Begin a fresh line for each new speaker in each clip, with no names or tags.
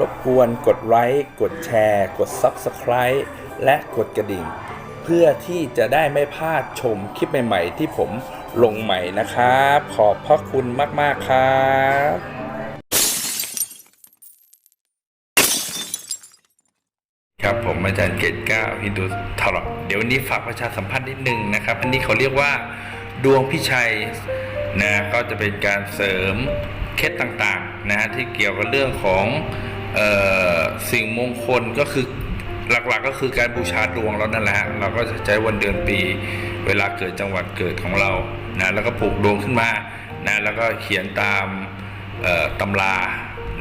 รบกวนกดไลค์กดแชร์ กด Subscribe และกดกระดิ่ง เพื่อที่จะได้ไม่พลาดชมคลิปใหม่ ๆ ที่ผมลงใหม่นะครับ ขอบพระคุณมาก ๆ ครับครับผมอาจารย์เกตก้าวฮินดูทรอเดี๋ยววันนี้ฝากประชาสัมพันธ์นิดนึงนะครับ อันนี้เขาเรียกว่าดวงพิชัยนะก็จะเป็นการเสริมเคล็ดต่างๆนะฮะที่เกี่ยวกับเรื่องของ สิ่งมงคลก็คือหลักๆก็คือการบูชาดวงแล้วนั่นแหละเราก็จะใช้วันเดือนปี เวลาเกิดจังหวัดเกิดของเรานะแล้วก็ผูกดวงขึ้นมานะแล้วก็เขียนตามตำรา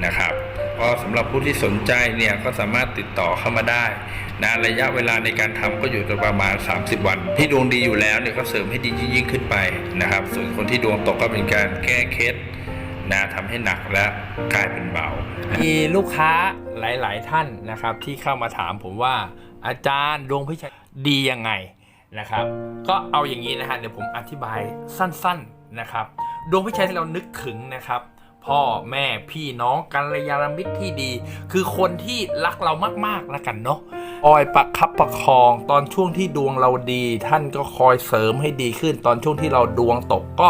นะครับก็สำหรับผู้ที่สนใจเนี่ยก็สามารถติดต่อเข้ามาได้นะระยะเวลาในการทำก็อยู่ประมาณ 30 วัน ที่ดวงดีอยู่แล้วเนี่ยก็เสริมให้ดียิ่งขึ้นไปนะครับ ส่วนคนที่ดวงตกก็เป็นการแก้เคล็ด นะทำให้หนักและกลายเป็นเบา มีลูกค้าหลาย ๆ ท่านนะครับ ที่เข้ามาถามผมว่าอาจารย์ดวงพิชัยดียังไงนะครับ ก็เอาอย่างนี้นะฮะเดี๋ยวผมอธิบายสั้น ๆนะครับ ดวงพิชัยที่เรานึกถึงนะครับพ่อแม่พี่น้องกัลยาณมิตรที่ดี คือคนที่รักเรามากๆแล้วกันเนาะคอยประคับประคองตอนช่วงที่ดวงเราดี ท่านก็คอยเสริมให้ดีขึ้น ตอนช่วงที่เราดวงตกก็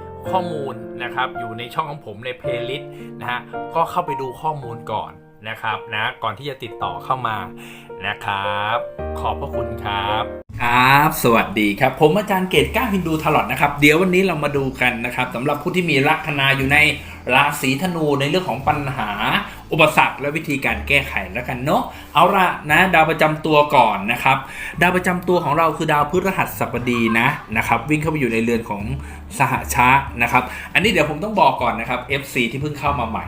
ข้อมูลนะครับอยู่ในช่องของผมในเพลย์ลิสต์นะฮะก็เข้าไปดูข้อมูลก่อนนะครับนะก่อนที่จะติดต่อเข้ามานะครับ ขอบพระคุณครับครับ สวัสดีครับ ผมอาจารย์เกตก้าฮินดูทลอดนะครับ เดี๋ยววันนี้เรามาดูกันนะครับสำหรับผู้ที่มีลัคนาอยู่ในราศีธนูในเรื่องของปัญหา อุปสรรคและวิธีการแก้ไขแล้วกันเนาะเอาละนะดาวประจำตัวก่อนนะครับ ดาวประจำตัวของเราคือดาวพฤหัสบดีนะนะครับ วิ่งเข้าไปอยู่ในเรือนของสหชะนะครับ อันนี้เดี๋ยวผมต้องบอกก่อนนะครับ FC ที่เพิ่งเข้ามาใหม่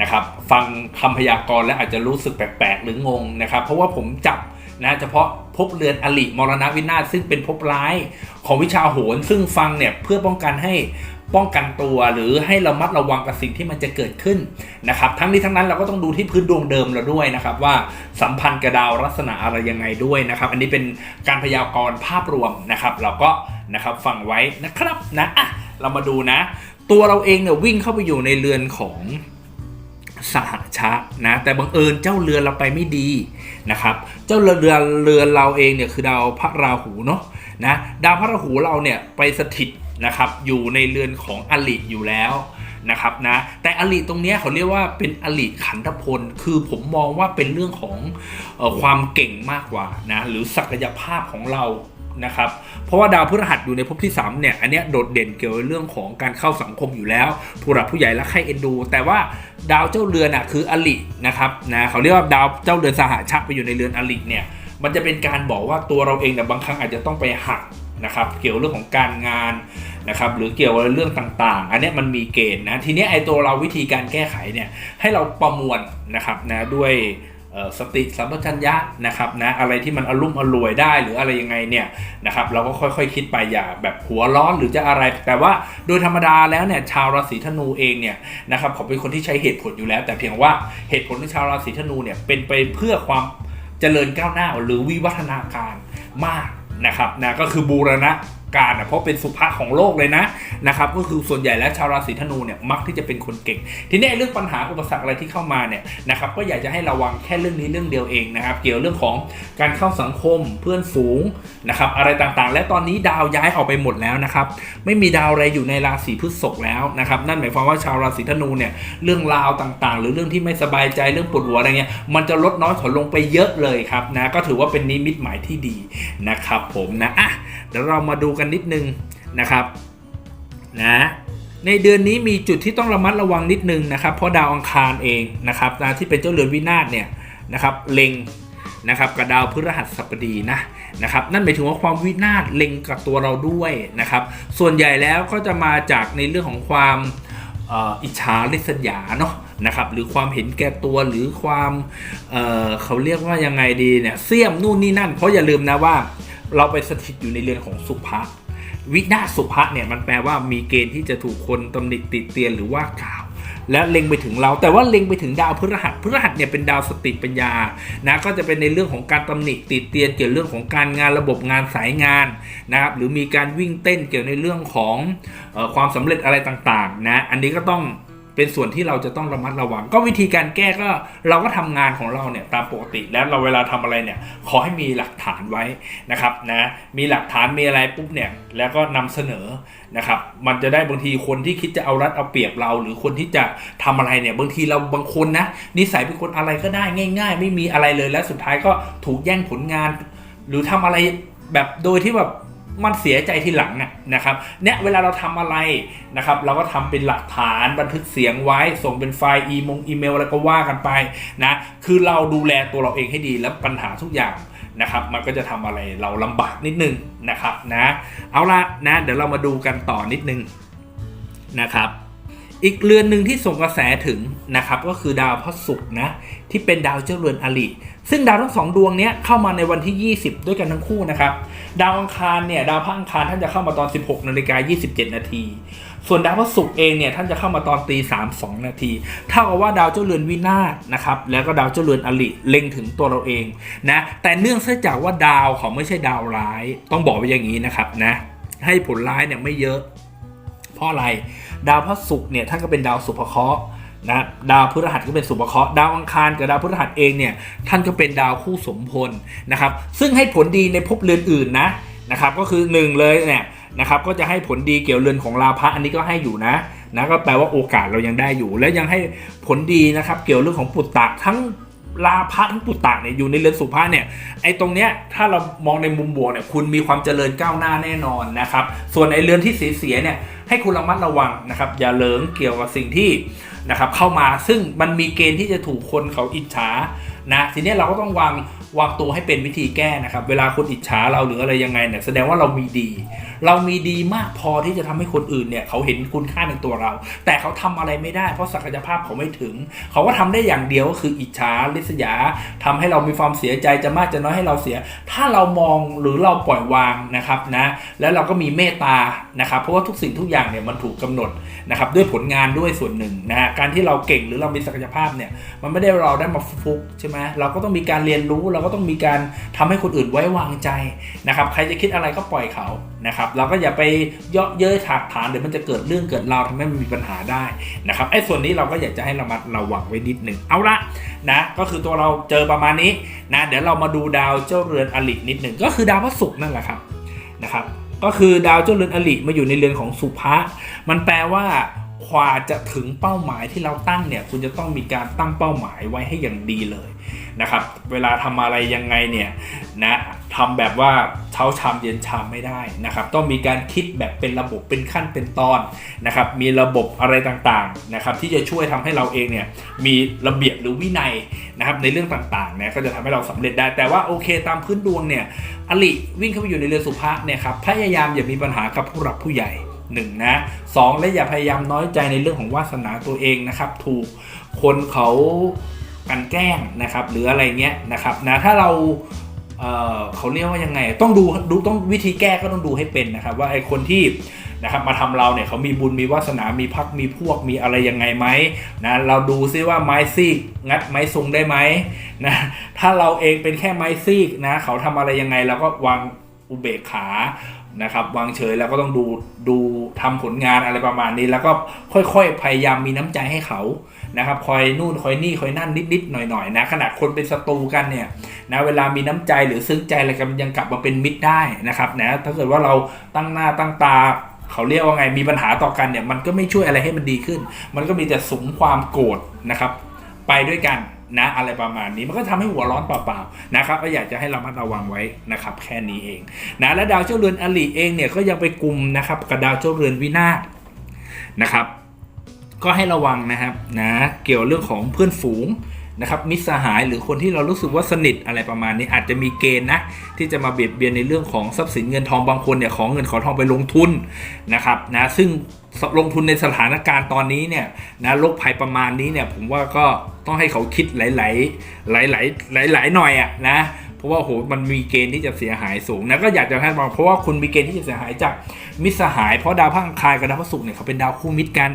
นะครับฟังคำพยากรณ์และอาจจะรู้สึกแปลกๆ หรืองงนะครับ เพราะว่าผมจับนะเฉพาะภพเรือนอลิมรณวินาศซึ่งเป็นภพร้ายของวิชาโหรซึ่งฟังเนี่ยเพื่อป้องกันให้ ป้องกันตัวหรือให้ระมัดระวังกับสิ่งที่มันจะเกิดขึ้นนะครับทั้งนี้ทั้งนั้นเราก็ต้องดูที่พื้นดวงเดิมเราด้วยนะครับว่าสัมพันธ์กับดาวลักษณะอะไรยังไงด้วยนะครับ อันนี้เป็นการพยากรณ์ภาพรวมนะครับ เราก็นะครับฟังไว้นะครับนะอะเรามาดูนะ ตัวเราเองเนี่ยวิ่งเข้าไปอยู่ในเรือนของสหชะนะแต่บังเอิญเจ้าเรือเราไปไม่ดีนะครับ เจ้าเรือเรือเรือเราเองเนี่ยคือดาวพระราหูเนาะนะดาวพระราหูเราเนี่ยไปสถิต นะครับอยู่ในเรือนของอลิอยู่แล้วนะครับนะแต่อลิตรงนี้เขาเรียกว่าเป็นอลิขันธพล คือผมมองว่าเป็นเรื่องของออความเก่งมากกว่านะหรือศักยภาพของเรานะครับเพราะว่าดาวพฤหัสอยู่ในภพที่3เนี่ยอันนี้โดดเด่นเกี่ยวกับเรื่องของการเข้าสังคมอยู่แล้ว ผู้หลักผู้ใหญ่และใครเอ็นดู แต่ว่าดาวเจ้าเรือนอะคืออลินะครับนะเขาเรียกว่าดาวเจ้าเรือนสหชะไปอยู่ในเรือนอลิเนี่ยมันจะเป็นการบอกว่าตัวเราเองเนี่ยบางครั้งอาจจะต้องไปหัก นะครับเกี่ยวเรื่องของการงานนะครับหรือเกี่ยวกับเรื่องต่างๆ อันนี้มันมีเกณฑ์นะทีนี้ไอ้ตัวเราวิธีการแก้ไขเนี่ยให้เราประมวลนะครับนะด้วยสติสัมปชัญญะนะครับนะอะไรที่มันอารมุ่มอรวยได้หรืออะไรยังไงเนี่ยนะครับเราก็ค่อยๆคิดไปอย่าแบบหัวร้อนหรือจะอะไร แต่ว่าโดยธรรมดาแล้วเนี่ยชาวราศีธนูเองเนี่ยนะครับผมเป็นคนที่ใช้เหตุผลอยู่แล้ว แต่เพียงว่าเหตุผลของชาวราศีธนูเนี่ยเป็นไปเพื่อความเจริญก้าวหน้าหรือวิวัฒนาการมาก นะครับนะก็คือบูรณะ
การอะเพราะเป็นสุภาของโลกเลยนะนะครับก็คือส่วนใหญ่แล้วชาวราศีธนูเนี่ยมักที่จะเป็นคนเก่ง ทีนี้เรื่องปัญหาอุปสรรคอะไรที่เข้ามาเนี่ยนะครับก็อยากจะให้ระวังแค่เรื่องนี้เรื่องเดียวเองนะครับ เกี่ยวเรื่องของการเข้าสังคมเพื่อนฝูงนะครับอะไรต่างๆ และตอนนี้ดาวย้ายออกไปหมดแล้วนะครับไม่มีดาวอะไรอยู่ในราศีพฤษภแล้วนะครับนั่นหมายความว่าชาวราศีธนูเนี่ยเรื่องราวต่างๆ หรือเรื่องที่ไม่สบายใจเรื่องปวดหัวอะไรเงี้ยมันจะลดน้อยถอยลงไปเยอะเลยครับนะก็ถือว่าเป็นนิมิตหมายที่ดีนะครับผมนะอะเดี๋ยวเรามาดูกันนิดนึงนะครับนะในเดือนนี้มีจุดที่ต้องระมัดระวังนิดนึงนะครับเพราะดาวอังคารเองนะครับนะที่เป็นเจ้าเรือนวินาศเนี่ยนะครับเล็งนะครับกับดาวพฤหัสบดีนะนะครับนั่นหมายถึงว่าความวินาศเล็งกับตัวเราด้วยนะครับส่วนใหญ่แล้วก็จะมาจากในเรื่องของความอิจฉาริษยาเนาะนะครับหรือความเห็นแก่ตัวหรือความเเขาเรียกว่ายังไงดีเนี่ยเสี่ยมนู่นนี่นั่น เพราะอย่าลืมนะว่า เราไปสถิตอยู่ในเรือนของสุภะวินาศสุภะเนี่ยมันแปลว่ามีเกณฑ์ที่จะถูกคนตำหนิติดเตียนหรือว่ากล่าว และเล็งไปถึงเรา แต่ว่าเล็งไปถึงดาวพฤหัสพฤหัสเนี่ยเป็นดาวสติปัญญานะก็จะเป็นในเรื่องของการตำหนิติดเตียนเกี่ยวเรื่องของการงานระบบงานสายงานนะครับหรือมีการวิ่งเต้นเกี่ยวในเรื่องของออความสำเร็จอะไรต่างๆนะอันนี้ก็ต้อง เป็นส่วนที่เราจะต้องระมัดระวัง ก็วิธีการแก้ก็เราก็ทำงานของเราเนี่ยตามปกติ แล้วเราเวลาทำอะไรเนี่ยขอให้มีหลักฐานไว้นะครับนะมีหลักฐานมีอะไรปุ๊บเนี่ยแล้วก็นำเสนอนะครับมันจะได้บางทีคนที่คิดจะเอารัดเอาเปรียบเรา หรือคนที่จะทำอะไรเนี่ยบางทีเราบางคนนะนิสัยเป็นคนอะไรก็ได้ง่าย ๆ ไม่มีอะไรเลยแล้วสุดท้ายก็ถูกแย่งผลงาน หรือทำอะไรแบบโดยที่แบบ มันเสียใจทีหลังอะนะครับเนี่ยเวลาเราทำอะไรนะครับเราก็ทำเป็นหลักฐานบันทึกเสียงไว้ส่งเป็นไฟล์อีมงอีเมลอะไรก็ว่ากันไปนะคือเราดูแลตัวเราเองให้ดีแล้วปัญหาทุกอย่างนะครับมันก็จะทำอะไรเราลำบากนิดนึงนะครับนะเอาละนะเดี๋ยวเรามาดูกันต่อนิดนึงนะครับ อีกเรือนหนึ่งที่ส่งกระแสถึงนะครับก็คือดาวพระศุกร์นะที่เป็นดาวเจ้าเรือนอลิซึ่งดาวทั้งสองดวงนี้เข้ามาในวันที่ 20 ด้วยกันทั้งคู่นะครับดาวอังคารเนี่ยดาวพระอังคารท่านจะเข้ามาตอน 16นาฬิกา27 นาทีส่วนดาวพระศุกร์เองเนี่ยท่านจะเข้ามาตอนตี3 2นาทีเท่ากับว่าดาวเจ้าเรือนวินาศนะครับแล้วก็ดาวเจ้าเรือนอลิเล็งถึงตัวเราเองนะแต่เนื่องจากว่าดาวเขาไม่ใช่ดาวร้าย ต้องบอกไว้อย่างนี้นะครับนะให้ผลร้ายเนี่ยไม่เยอะ เพราะอะไร ดาวพระศุกร์เนี่ยท่านก็เป็นดาวสุภเคราะห์นะดาวพฤหัสก็เป็นสุภเคราะห์ดาวอังคารกับดาวพฤหัสเองเนี่ยท่านก็เป็นดาวคู่สมพลนะครับ ซึ่งให้ผลดีในภพเรือนอื่นนะนะครับก็คือหนึ่งเลยเนี่ยนะครับก็จะให้ผลดีเกี่ยวเรือนของลาภะอันนี้ก็ให้อยู่นะนะก็แปลว่าโอกาสเรายังได้อยู่ และยังให้ผลดีนะครับ เกี่ยวเรื่องของปุตตะทั้ง ลาภะทั้งปุตตะเนี่ยอยู่ในเรือนสุภะเนี่ยไอ้ตรงเนี้ยถ้าเรามองในมุมบวกเนี่ยคุณมีความเจริญก้าวหน้าแน่นอนนะครับส่วนไอ้เรือนที่เสียเนี่ยให้คุณระมัดระวังนะครับอย่าเลิงเกี่ยวกับสิ่งที่นะครับเข้ามาซึ่งมันมีเกณฑ์ที่จะถูกคนเขาอิจฉานะทีนี้เราก็ต้องวางวางตัวให้เป็นวิธีแก้นะครับ เวลาคนอิจฉาเราหรืออะไรยังไงเนี่ยแสดงว่าเรามีดี เรามีดีมากพอที่จะทำให้คนอื่นเนี่ยเขาเห็นคุณค่าในตัวเรา แต่เขาทำอะไรไม่ได้เพราะศักยภาพเขาไม่ถึง เขาก็ทำได้อย่างเดียวก็คืออิจฉาริษยาทำให้เรามีความเสียใจจะมากจะน้อยให้เราเสีย ถ้าเรามองหรือเราปล่อยวางนะครับนะแล้วเราก็มีเมตตานะครับเพราะว่าทุกสิ่งทุกอย่างเนี่ยมันถูกกำหนดนะครับด้วยผลงานด้วยส่วนหนึ่งนะฮะการที่เราเก่งหรือเรามีศักยภาพเนี่ยมันไม่ได้เราได้มาฟุกใช่ไหมเราก็ต้องมีการเรียนรู้เราก็ต้องมีการทำให้คนอื่นไว้วางใจนะครับใครจะคิดอะไรก็ปล่อยเขา นะครับเราก็อย่าไปเยาะเย้ยถากถางเดี๋ยวมันจะเกิดเรื่องเกิดราวทำให้มันมีปัญหาได้นะครับไอ้ส่วนนี้เราก็อยากจะให้ระมัดระวังไว้นิดหนึ่งเอาละนะก็คือตัวเราเจอประมาณนี้นะเดี๋ยวเรามาดูดาวเจ้าเรือนอลินิดหนึ่งก็คือดาวพระศุกร์นั่นแหละครับนะครับก็คือดาวเจ้าเรือนอลิมาอยู่ในเรือนของสุภะมันแปลว่ากว่าจะถึงเป้าหมายที่เราตั้งเนี่ยคุณจะต้องมีการตั้งเป้าหมายไว้ให้อย่างดีเลยนะครับเวลาทำอะไรยังไงเนี่ยนะ ทำแบบว่าเช้าชามเย็นชามไม่ได้นะครับ ต้องมีการคิดแบบเป็นระบบเป็นขั้นเป็นตอนนะครับ มีระบบอะไรต่างๆนะครับ ที่จะช่วยทำให้เราเองเนี่ยมีระเบียบหรือวินัยนะครับในเรื่องต่างๆเนี่ยก็จะทำให้เราสำเร็จได้ แต่ว่าโอเคตามพื้นดวงเนี่ยอลิวิ่งเข้าไปอยู่ในเรือสุภะเนี่ยครับพยายามอย่ามีปัญหากับผู้หลักผู้ใหญ่หนึ่งนะสองและอย่าพยายามน้อยใจในเรื่องของวาสนาตัวเองนะครับ ถูกคนเขากันแกล้งนะครับ หรืออะไรเงี้ยนะครับนะถ้าเรา เเขาเรียกว่ายังไงต้องดูดูต้องวิธีแก้ก็ต้องดูให้เป็นนะครับ ว่าไอ้คนที่นะครับมาทำเราเนี่ยเขามีบุญมีวาสนา มีพักมีพวกมีอะไรยังไงไหมนะเราดูซิว่าไม้ซีกงัดไม้ทรงได้ไหมนะถ้าเราเองเป็นแค่ไม้ซีกนะเขาทำอะไรยังไงเราก็วางอุเบกขานะครับวางเฉยแล้วก็ต้องดูดูทำผลงานอะไรประมาณนี้ แล้วก็ค่อยๆพยายามมีน้ำใจให้เขา นะครับคอยนู่นคอยนี่คอยนั่นนิดๆหน่อยๆนะขนาดคนเป็นศัตรูกันเนี่ยนะเวลามีน้ำใจหรือซึ้งใจอะไรกันยังกลับมาเป็นมิตรได้นะครับนะถ้าเกิดว่าเราตั้งหน้าตั้งตาเขาเรียกว่าไงมีปัญหาต่อกันเนี่ยมันก็ไม่ช่วยอะไรให้มันดีขึ้น มันก็มีแต่สมความโกรธนะครับ ไปด้วยกันนะอะไรประมาณนี้มันก็ทำให้หัวร้อนเปล่าๆนะครับก็อยากจะให้เรามัดระวังไว้นะครับแค่นี้เองนะและดาวเจ้าเรือนอลิเองเนี่ยก็ยังไปกลุ่มนะครับกับดาวเจ้าเรือนวินาศนะครับ ก็ให้ระวังนะครับนะเกี่ยวเรื่องของเพื่อนฝูงนะครับมิตรสหายหรือคนที่เรารู้สึกว่าสนิทอะไรประมาณนี้อาจจะมีเกณฑ์นะที่จะมาเบียดเบียนในเรื่องของทรัพย์สินเงินทองบางคนเนี่ยของเงินขอทองไปลงทุนนะครับนะซึ่งลงทุนในสถานการณ์ตอนนี้เนี่ยนะโรคภัยประมาณนี้เนี่ยผมว่าก็ต้องให้เขาคิดหลาย ๆ หลาย ๆ หลาย ๆ หน่อยอะนะ เพราะว่าโหมันมีเกณฑ์ที่จะเสียหายสูงนะก็อยากจะให้บอกเพราะว่าคุณมีเกณฑ์ที่จะเสียหายจากมิตรสหาย เพราะดาวพังคารกับดาวพระศุกเนี่ยเขาเป็นดาวคู่มิตรกัน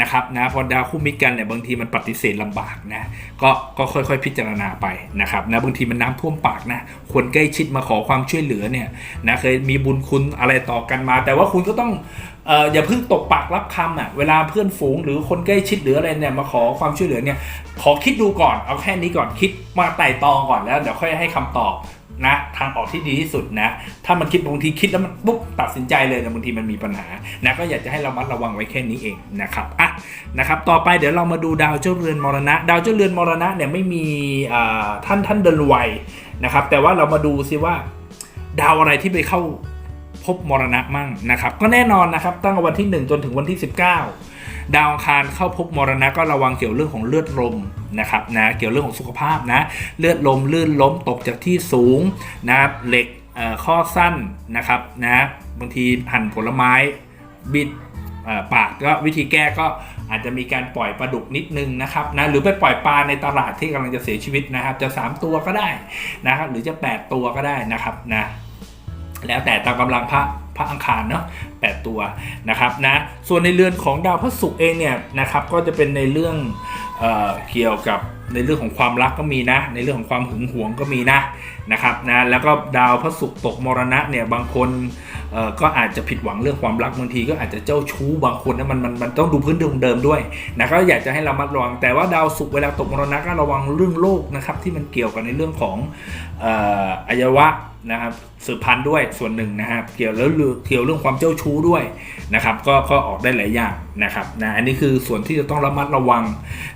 นะครับนะพอดาวคู่มิตรกันเนี่ยบางทีมันปฏิเสธลำบากนะก็ก็ค่อยๆ พิจารณาไปนะครับนะบางทีมันน้ำท่วมปากนะคนใกล้ชิดมาขอความช่วยเหลือเนี่ยนะเคยมีบุญคุณอะไรต่อกันมา แต่ว่าคุณก็ต้องเอออย่าเพิ่งตกปากรับคำอะเวลาเพื่อนฝูงหรือคนใกล้ชิดหรืออะไรเนี่ยมาขอความช่วยเหลือเนี่ยขอคิดดูก่อนเอาแค่นี้ก่อนคิดมาไต่ตองก่อนแล้วเดี๋ยวค่อยให้คำตอบนะทางออกที่ดีที่สุดนะ ถ้ามันคิดบางทีคิดแล้วมันปุ๊บตัดสินใจเลยนะบางทีมันมีปัญหานะก็อยากจะให้เรามัดระวังไว้แค่นี้เองนะครับอะนะครับ ต่อไปเดี๋ยวเรามาดูดาวเจ้าเรือนมรณะ ดาวเจ้าเรือนมรณะเนี่ยไม่มีท่านท่านเดินไวนะครับ แต่ว่าเรามาดูซิว่า ดาวอะไรที่ไปเข้า พบมรณะมั่งนะครับ ก็แน่นอนนะครับ ตั้งแต่วันที่ 1 จนถึงวันที่ 19 ดาวอังคารเข้าพบมรณะก็ระวังเกี่ยวเรื่องของเลือดลมนะครับนะเกี่ยวเรื่องของสุขภาพนะเลือดลมลื่นล้มตกจากที่สูงนะครับเหล็กข้อสั้นนะครับนะบางทีหั่นผลไม้บิดปากก็วิธีแก้ก็อาจจะมีการปล่อยปลาดุกนิดนึงนะครับนะหรือไปปล่อยปลาในตลาดที่กำลังจะเสียชีวิตนะครับ จะ 3 ตัวก็ได้นะครับหรือจะ 8 ตัวก็ได้นะครับนะ แล้วแต่ตามกำลังพระพระอังคารเนาะแปดตัวนะครับนะส่วนในเรือนของดาวพระศุกร์เองเนี่ยนะครับก็จะเป็นในเรื่องเออเกี่ยวกับในเรื่องของความรักก็มีนะ ในเรื่องของความหึงหวงก็มีนะนะครับนะแล้วก็ดาวพระศุกร์ตกมรณะเนี่ยบางคนก็อาจจะผิดหวังเรื่องความรักบางทีก็อาจจะเจ้าชู้บางคนนะมันมันมันต้องดูพื้นดวงเดิมด้วยนะก็อยากจะให้เรามัดระวังแต่ว่าดาวศุกร์เวลาตกมรณะก็ระวังเรื่องโรคนะครับที่มันเกี่ยวกับในเรื่องของอออวัยวะ นะครับสืบพันธุ์ด้วยส่วนหนึ่งนะครับเกี่ยวแล้วเกี่ยวเรื่องความเจ้าชู้ด้วยนะครับ ก็ก็ออกได้หลายอย่างนะครับนะอันนี้คือส่วนที่จะต้องระมัดระวัง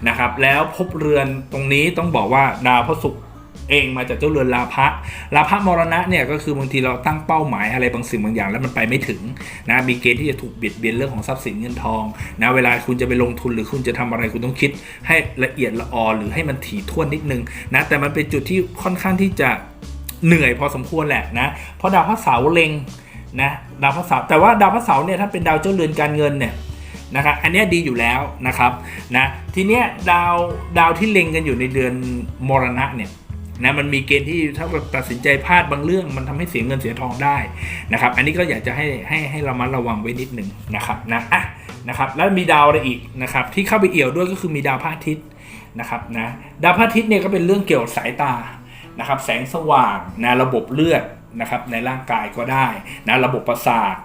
นะครับ แล้วพบเรือนตรงนี้ต้องบอกว่าดาวพระศุกร์เองมาจากเจ้าเรือนลาภะลาภะมรณะเนี่ยก็คือบางทีเราตั้งเป้าหมายอะไรบางสิ่งบางอย่างแล้วมันไปไม่ถึงนะมีเกณฑ์ที่จะถูกเบียดเบียนเรื่องของทรัพย์สินเงินทองนะเวลาคุณจะไปลงทุนหรือคุณจะทำอะไรคุณต้องคิด ให้ละเอียดละออหรือให้มันถี่ถ้วนนิดนึงนะแต่มันเป็นจุดที่ค่อนข้างที่จะ เหนื่อยพอสมควรแหละนะ เพราะดาวพระเสาร์เล็งนะดาวพระเสาร์แต่ว่าดาวพระเสาร์เนี่ยถ้าเป็นดาวเจ้าเรือนการเงินเนี่ยนะครับอันนี้ดีอยู่แล้วนะครับนะทีเนี้ยดาวดาวที่เล็งกันอยู่ในเดือนมรณะเนี่ยนะมันมีเกณฑ์ที่ถ้าตัดสินใจพลาดบางเรื่อง มันทำให้เสียเงินเสียทองได้นะครับ อันนี้ก็อยากจะให้ให้ให้เรามาระวังไว้นิดหนึ่งนะครับนะอะนะครับแล้วมีดาวอะไรอีกนะครับที่เข้าไปเอี่ยวด้วยก็คือมีดาวพระอาทิตย์นะครับนะดาวพระอาทิตย์เนี่ยก็เป็นเรื่องเกี่ยวกับสายตา นะครับแสงสว่างนะระบบเลือดนะครับในร่างกายก็ได้นะระบบประสาท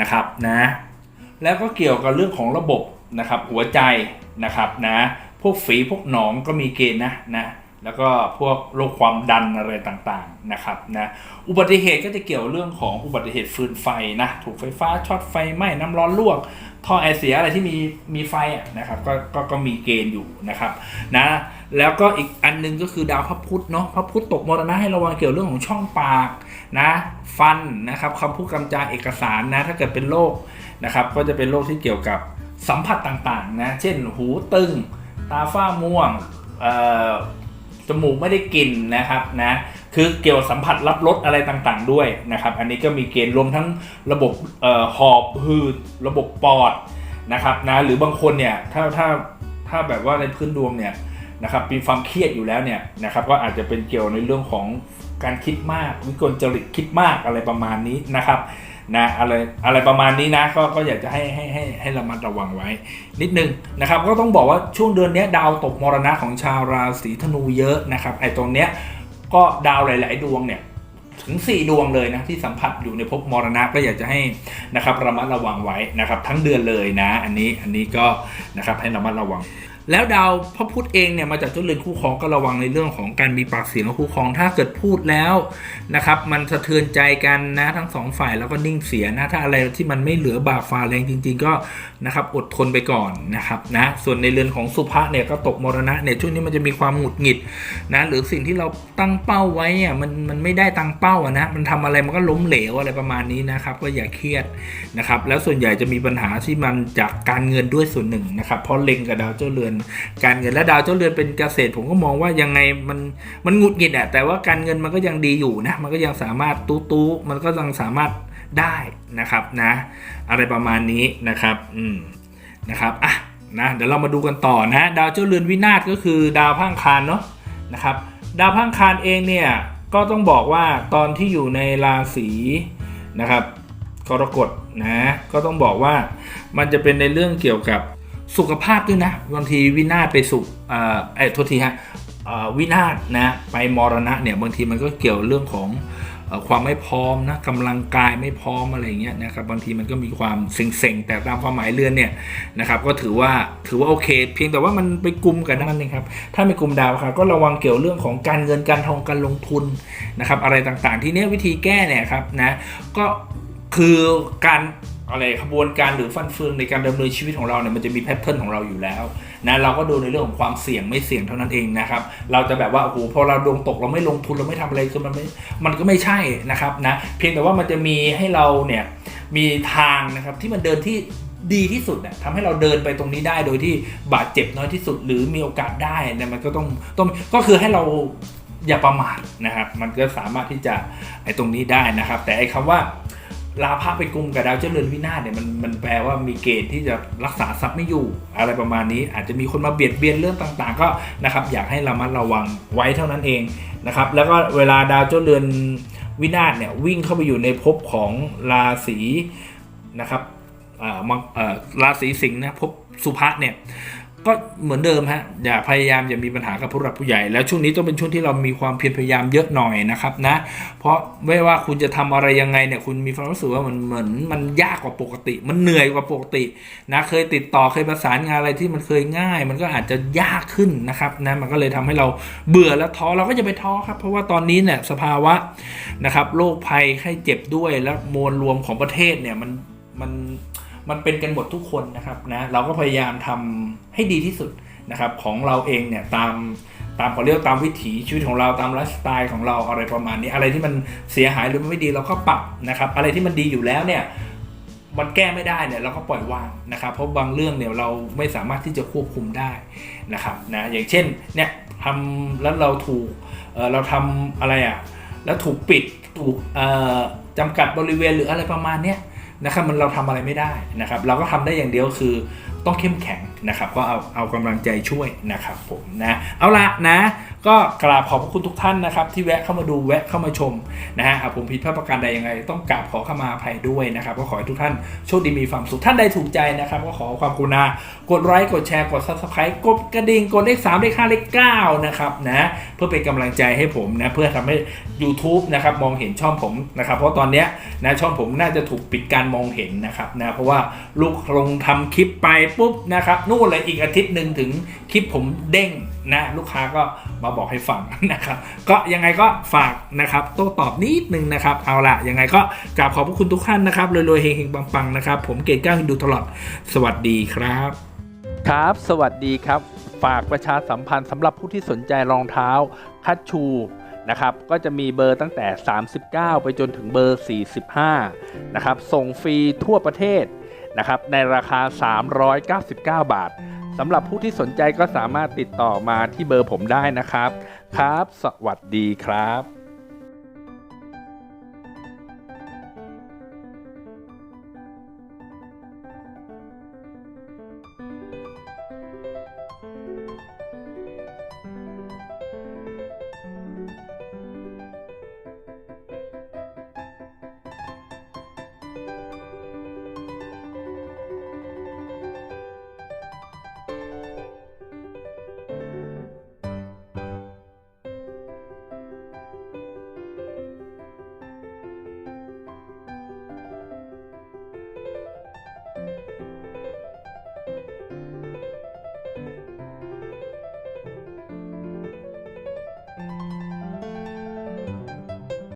นะครับนะแล้วก็เกี่ยวกับเรื่องของระบบนะครับหัวใจนะครับนะพวกฝีพวกหนองก็มีเกณฑ์นะนะ แล้วก็พวกโรคความดันอะไรต่างๆนะครับนะอุบัติเหตุก็จะเกี่ยวเรื่องของอุบัติเหตุฟืนไฟนะถูกไฟฟ้าช็อตไฟไหม้น้ำร้อนลวกท่อแอร์เสียอะไรที่มีมีไฟนะครับก็ก็ก็มีเกณฑ์อยู่นะครับนะแล้วก็อีกอันหนึงก็คือดาวพระพุธเนาะพระพุธตกมรณะให้ระวังเกี่ยวเรื่องของช่องปากนะฟันนะครับคำพูดคำจาเอกสารนะถ้าเกิดเป็นโรคนะครับก็จะเป็นโรคที่เกี่ยวกับสัมผัสต่างๆนะเช่นหูตึง ตาฝ้าม่วงเอ่อ จมูกไม่ได้กลิ่นนะครับนะคือเกี่ยวสัมผัสรับรสอะไรต่างๆ ด้วยนะครับ อันนี้ก็มีเกณฑ์รวมทั้งระบบออหอบหืดระบบปอดนะครับนะหรือบางคนเนี่ยถ้าถ้าถ้าแบบว่าในพื้นดวงเนี่ยนะครับมีความเครียดอยู่แล้วเนี่ยนะครับก็อาจจะเป็นเกี่ยวในเรื่องของการคิดมาก วิกลจริตคิดมากอะไรประมาณนี้นะครับ นะอะไรอะไรประมาณนี้นะก็ก็อยากจะให้ให้ให้ให้ระมัดระวังไว้ นิดนึงนะครับก็ต้องบอกว่าช่วงเดือนนี้ดาวตกมรณะของชาวราศีธนูเยอะนะครับไอ้ตรงเนี้ยก็ดาวหลาย ๆ ดวงเนี่ยถึง 4 ดวงเลยนะที่สัมผัสอยู่ในภพมรณะก็อยากจะให้นะครับระมัดระวังไว้นะครับทั้งเดือนเลยนะ อันนี้อันนี้ก็นะครับให้ระมัดระวัง แล้วดาวพระพุธเองเนี่ยมาจากเจ้าเรือนคู่ครองก็ระวังในเรื่องของการมีปากเสียงกับคู่ครอง ถ้าเกิดพูดแล้วนะครับมันสะเทือนใจกันนะทั้งสองฝ่ายแล้วก็นิ่งเสียนะถ้าอะไรที่มันไม่เหลือบาปฝ่าแรงจริง ๆ ก็นะครับอดทนไปก่อนนะครับนะส่วนในเรือนของสุภะเนี่ยก็ตกมรณะเนี่ยช่วงนี้มันจะมีความหงุดหงิดนะหรือสิ่งที่เราตั้งเป้าไว้อะมันมันไม่ได้ตั้งเป้าอะนะมันทำอะไรมันก็ล้มเหลวอะไรประมาณนี้นะครับก็อย่าเครียดนะครับแล้วส่วนใหญ่จะมีปัญหาที่มันจากการเงินด้วยส่วนหนึ่งนะครับเพราะเล็งกับดาวเจ้าเรือนการเงินและดาวเจ้าเรือนเป็นเกษตร ผมก็มองว่ายังไงมันมันหงุดหงิดอะแต่ว่าการเงินมันก็ยังดีอยู่นะมันก็ยังสามารถตู้ตู้มันก็ยังสามารถได้นะครับนะอะไรประมาณนี้นะครับอืมนะครับอะนะเดี๋ยวเรามาดูกันต่อนะดาวเจ้าเรือนวินาศก็คือดาวพังคารเนาะนะครับดาวพังคารเองเนี่ยก็ต้องบอกว่าตอนที่อยู่ในราศีนะครับกรกฎนะก็ต้องบอกว่ามันจะเป็นในเรื่องเกี่ยวกับ สุขภาพด้วยนะบางทีวินาศไปสุขเอ่อเอ้ยโทษทีฮะวินาศนะไปมรณะเนี่ยบางทีมันก็เกี่ยวเรื่องของความไม่พร้อมนะกำลังกายไม่พร้อมอะไรเงี้ยนะครับบางทีมันก็มีความเซ็งๆ แต่ตามความหมายเรือนเนี่ยนะครับก็ถือว่าถือว่าโอเค เพียงแต่ว่ามันไปกลุ่มกันนั่นเองครับถ้าไม่กลุ่มดาวครับก็ระวังเกี่ยวเรื่องของการเงินการทองการลงทุนนะครับอะไรต่างๆ ที่เนี้ยวิธีแก้เนี่ยครับนะก็คือการ อะไรขบวนการหรือฟันเฟืองในการดำเนินชีวิตของเราเนี่ยมันจะมีแพทเทิร์นของเราอยู่แล้วนะเราก็ดูในเรื่องของความเสี่ยงไม่เสี่ยงเท่านั้นเองนะครับ เราจะแบบว่าโอ้โหพอเราดวงตกเราไม่ลงทุนเราไม่ทำอะไรคือมันไม่มันก็ไม่ใช่นะครับนะเพียงแต่ว่ามันจะมีให้เราเนี่ยมีทางนะครับที่มันเดินที่ดีที่สุดเนี่ยทำให้เราเดินไปตรงนี้ได้โดยที่บาดเจ็บน้อยที่สุด หรือมีโอกาสได้เนี่ยมันก็ต้องต้องก็คือให้เราอย่าประมาทนะครับ มันก็สามารถที่จะไอ้ตรงนี้ได้นะครับ แต่ไอ้คำว่า ลาภะไปกลุ่มกับดาวเจริญวินาศเนี่ยมันมันแปลว่ามีเกณฑ์ที่จะรักษาทรัพย์ไม่อยู่ อะไรประมาณนี้ อาจจะมีคนมาเบียดเบียนเรื่องต่างๆ ก็นะครับอยากให้ระมัดระวังไว้เท่านั้นเองนะครับแล้วก็เวลาดาวเจ้าเรือนวินาศเนี่ยวิ่งเข้าไปอยู่ในภพของราศีนะครับอ่ามังอ่อราศีสิงห์นะภพสุภะเนี่ย ก็เหมือนเดิมฮะอย่าพยายามอย่ามีปัญหากับผู้หลักผู้ใหญ่ แล้วช่วงนี้ต้องเป็นช่วงที่เรามีความเพียรพยายามเยอะหน่อยนะครับนะ เพราะไม่ว่าคุณจะทำอะไรยังไงเนี่ยคุณมีความรู้สึกว่ามันเหมือนมันยากกว่าปกติ มันเหนื่อยกว่าปกตินะเคยติดต่อเคยประสานงานอะไรที่มันเคยง่าย มันก็อาจจะยากขึ้นนะครับนะมันก็เลยทำให้เราเบื่อแล้วท้อเราก็จะไปท้อครับเพราะว่าตอนนี้เนี่ยสภาวะนะครับโรคภัยไข้เจ็บด้วยแล้วมวลรวมของประเทศเนี่ยมันมัน มันเป็นกันหมดทุกคนนะครับนะเราก็พยายามทำให้ดีที่สุดนะครับของเราเองเนี่ยตามตามขาเรียกตามวิถีชีวิตของเราตามไลฟ์สไตล์ของเราอะไรประมาณนี้ อะไรที่มันเสียหายหรือมันไม่ดีเราก็ปรับนะครับ อะไรที่มันดีอยู่แล้วเนี่ยมันแก้ไม่ได้เนี่ยเราก็ปล่อยวางนะครับ เพราะบางเรื่องเนี่ยเราไม่สามารถที่จะควบคุมได้นะครับนะอย่างเช่นเนี่ยทำแล้วเราถูกเเราทำอะไรอะแล้วถูกปิดถูกจำกัดบริเวณหรืออะไรประมาณเนี้ย นะครับมันเราทำอะไรไม่ได้นะครับ เราก็ทำได้อย่างเดียวคือต้องเข้มแข็ง นะครับก็เอาเอากำลังใจช่วยนะครับผมนะเอาละนะก็กราบขอบพระคุณทุกท่านนะครับ ที่แวะเข้ามาดูแวะเข้ามาชมนะฮะหาผมผิดพลาดประการใดยังไง ต้องกราบขอเข้ามาอภัยด้วยนะครับก็ขอให้ทุกท่านโชคดีมีความสุขท่านใดถูกใจนะครับ ก็ขอความกรุณากดไลค์กดแชร์กด subscribe กดกระดิ่งกดเลข3เลข5เลข9นะครับนะเพื่อเป็นกำลังใจให้ผมนะเพื่อทำให้ YouTube นะครับมองเห็นช่องผมนะครับเพราะตอนเนี้ยนะช่องผมน่าจะถูกปิดการมองเห็นนะครับนะเพราะว่าลูกลงทำคลิปไปปุ๊บนะครับนู่นเลยอีกอาทิตย์หนึ่งถึงคลิปผมเด้งนะลูกค้าก็มาบอกให้ฟังนะครับก็ยังไงก็ฝากนะครับโต้ตอบนิดนึงนะครับเอาละยังไงก็กราบขอบพระคุณทุกท่านนะครับรวยๆเฮงๆปังๆนะครับผมเกตก้าวฮินดูตลอดสวัสดีครับ
ครับ สวัสดีครับ ฝากประชาสัมพันธ์สำหรับผู้ที่สนใจรองเท้าคัชชูนะครับก็จะมีเบอร์ตั้งแต่ 39 ไปจนถึงเบอร์ 45 นะครับ ส่งฟรีทั่วประเทศ นะครับในราคา 399 บาทสำหรับผู้ที่สนใจก็สามารถติดต่อมาที่เบอร์ผมได้นะครับ ครับ สวัสดีครับ